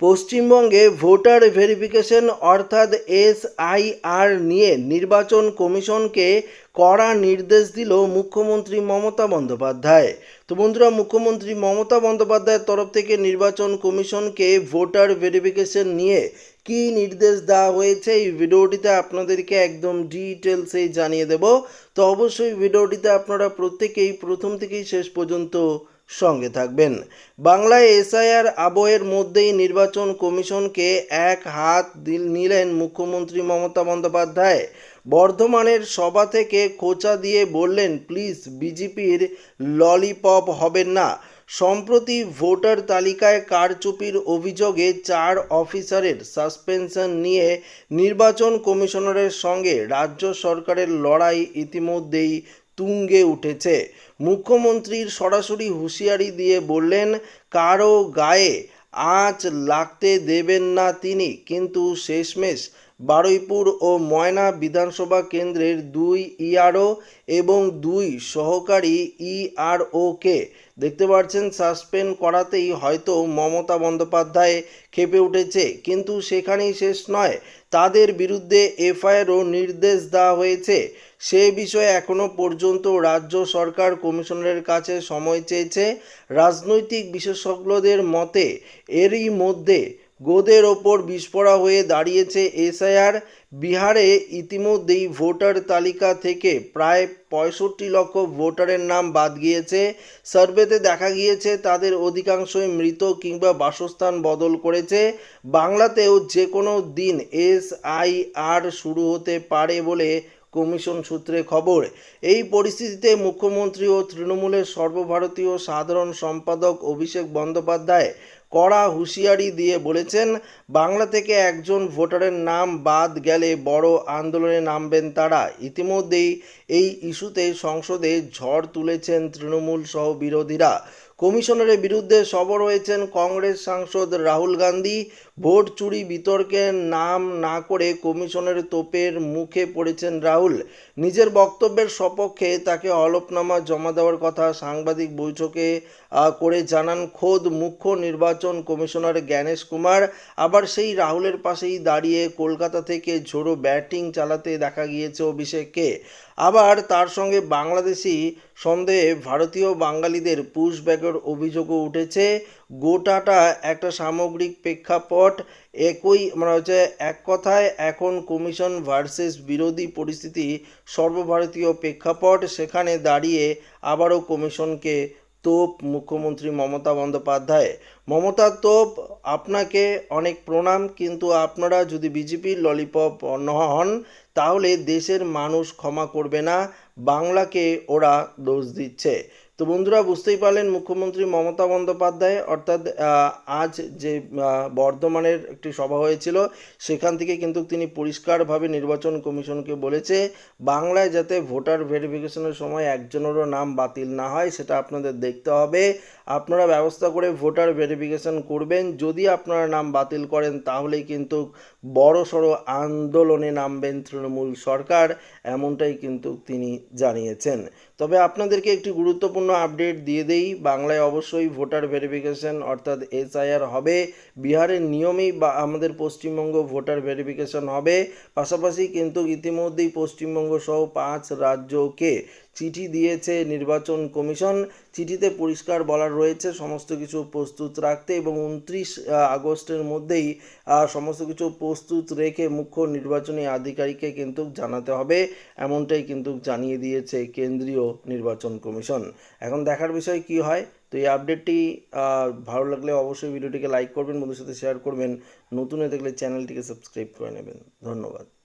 পশ্চিমবঙ্গে voter verification অর্থাৎ SIR নিয়ে নির্বাচন কমিশনকে কড়া নির্দেশ দিল মুখ্যমন্ত্রী মমতা বন্দ্যোপাধ্যায়। তো বন্ধুরা, মুখ্যমন্ত্রী মমতা বন্দ্যোপাধ্যায়ের তরফ থেকে নির্বাচন কমিশনকে ভোটার ভেরিফিকেশন নিয়ে কী নির্দেশ দেওয়া হয়েছে এই ভিডিওটিতে আপনাদেরকে একদম ডিটেলসে জানিয়ে দেব। তো অবশ্যই ভিডিওটিতে আপনারা প্রত্যেকেই, প্রথম থেকেই শেষ পর্যন্ত সঙ্গে থাকবেন। বাংলায় এসআইআর আবহের মধ্যেই নির্বাচন কমিশনকে এক হাত নিলেন মুখ্যমন্ত্রী মমতা বন্দ্যোপাধ্যায়। বর্ধমানের সভা থেকে খোঁচা দিয়ে বললেন, প্লিজ, বিজেপির ললিপপ হবেন না। সম্প্রতি ভোটার তালিকায় কারচুপির অভিযোগে চার অফিসারের সাসপেনশন নিয়ে নির্বাচন কমিশনারের সঙ্গে রাজ্য সরকারের লড়াই ইতিমধ্যেই তুঙ্গে উঠেছে। মুখ্যমন্ত্রীর সরাসরি হুঁশিয়ারি দিয়ে বললেন, কারও গায়ে আঁচ লাগতে দেবেন না তিনি। কিন্তু শেষমেশ বারুইপুর ও ময়না বিধানসভা কেন্দ্রের দুই ইআরও এবং দুই সহকারী ইআরওকে দেখতে পাচ্ছেন সাসপেন্ড করাতেই হয়তো মমতা বন্দ্যোপাধ্যায় খেপে উঠেছে। কিন্তু সেখানেই শেষ নয়, তাদের বিরুদ্ধে এফআইআরও নির্দেশ দেওয়া হয়েছে। সে বিষয়ে এখনও পর্যন্ত রাজ্য সরকার কমিশনারের কাছে সময় চেয়েছে। রাজনৈতিক বিশেষজ্ঞদের মতে, এরই মধ্যে গোদের ওপর বিস্ফোরা হয়ে দাঁড়িয়েছে এসআইআর। বিহারে ইতিমধ্যেই ভোটার তালিকা থেকে প্রায় পঁয়ষট্টি লক্ষ ভোটারের নাম বাদ গিয়েছে। সার্ভেতে দেখা গিয়েছে, তাদের অধিকাংশই মৃত কিংবা বাসস্থান বদল করেছে। বাংলাতেও যে কোনো দিন এসআইআর শুরু হতে পারে বলে কমিশন সূত্রে খবর, এই পরিস্থিতিতে মুখ্যমন্ত্রী ও তৃণমূলের সর্বভারতীয় সাধারণ সম্পাদক অভিষেক বন্দ্যোপাধ্যায় কড়া হুঁশিয়ারি দিয়ে বলেছেন, বাংলা থেকে একজন ভোটারের নাম বাদ গেলে বড় আন্দোলনে নামবেন তারা। ইতিমধ্যেই এই ইস্যুতে সংসদে ঝড় তুলেছেন তৃণমূল সহ বিরোধীরা। কমিশনারের বিরুদ্ধে সবর হয়েছেন কংগ্রেস সাংসদ রাহুল গান্ধী। ভোট চুরি বিতর্কে নাম না করে কমিশনের তোপের মুখে পড়েছেন রাহুল। নিজের বক্তব্যের সপক্ষে তাকে হলফনামা জমা দেওয়ার কথা সাংবাদিক বৈঠকে করে জানান খোদ মুখ্য নির্বাচন কমিশনার জ্ঞানেশ কুমার। আবার সেই রাহুলের পাশেই দাঁড়িয়ে কলকাতা থেকে ঝোড়ো ব্যাটিং চালাতে দেখা গিয়েছে অভিষেককে। আবার তার সঙ্গে বাংলাদেশি সন্দেহে ভারতীয় বাঙালিদের পুশব্যাগের অভিযোগও উঠেছে। গোটাটা একটা সামগ্রিক প্রেক্ষাপট একই মানে হচ্ছে এক কথায় এখন কমিশন ভার্সেস বিরোধী পরিস্থিতি সর্বভারতীয় প্রেক্ষাপট। সেখানে দাঁড়িয়ে আবারও কমিশনকে তোপ মুখ্যমন্ত্রী মমতা বন্দ্যোপাধ্যায়। মমতা তোপ, আপনাকে অনেক প্রণাম, কিন্তু আপনারা যদি বিজেপির ললিপপ হন তাহলে দেশের মানুষ ক্ষমা করবে না, বাংলাকে ওরা দোষ দিচ্ছে। তো বন্ধুরা, বুঝতেই পারলেন মুখ্যমন্ত্রী মমতা বন্দ্যোপাধ্যায়, অর্থাৎ আজ যে বর্ধমানের একটি সভা হয়েছিল, সেখান থেকে কিন্তু তিনি পরিষ্কারভাবে নির্বাচন কমিশনকে বলেছে, বাংলায় যাতে ভোটার ভেরিফিকেশনের সময় একজনেরও নাম বাতিল না হয়, সেটা আপনাদের দেখতে হবে। আপনারা ব্যবস্থা করে ভোটার ভেরিফিকেশন করবেন। যদি আপনারা নাম বাতিল করেন, তাহলেই কিন্তু বড় সড়ো আন্দোলনে নামবেন তৃণমূল সরকার, এমনটাই কিন্তু তিনি জানিয়েছেন। তবে আপনাদেরকে একটি গুরুত্বপূর্ণ আপডেট দিয়ে দেই, বাংলায় অবশ্যই ভোটার ভেরিফিকেশন অর্থাৎ এসআইআর হবে। বিহারের নিয়মেই বা আমাদের পশ্চিমবঙ্গ ভোটার ভেরিফিকেশন হবে। পাশাপাশি কিন্তু ইতিমধ্যেই পশ্চিমবঙ্গ সহ পাঁচ রাজ্যকে চিঠি দিয়েছে নির্বাচন কমিশন। চিঠিতে পরিষ্কার বলার রয়েছে, সমস্ত কিছু প্রস্তুত রাখতে এবং উনত্রিশ আগস্টের মধ্যেই সমস্ত কিছু প্রস্তুত রেখে মুখ্য নির্বাচনী আধিকারিককে কিন্তু জানাতে হবে। এমনটাই কিন্তু জানিয়ে দিয়েছে কেন্দ্রীয় নির্বাচন কমিশন। এখন দেখার বিষয় কি হয়? তো এই আপডেটটি ভালো লাগলে অবশ্যই ভিডিওটিকে লাইক করবেন বন্ধুর সাথে শেয়ার করবেন। নতুন হয়ে থাকলে চ্যানেলটিকে সাবস্ক্রাইব করে নেবেন। ধন্যবাদ।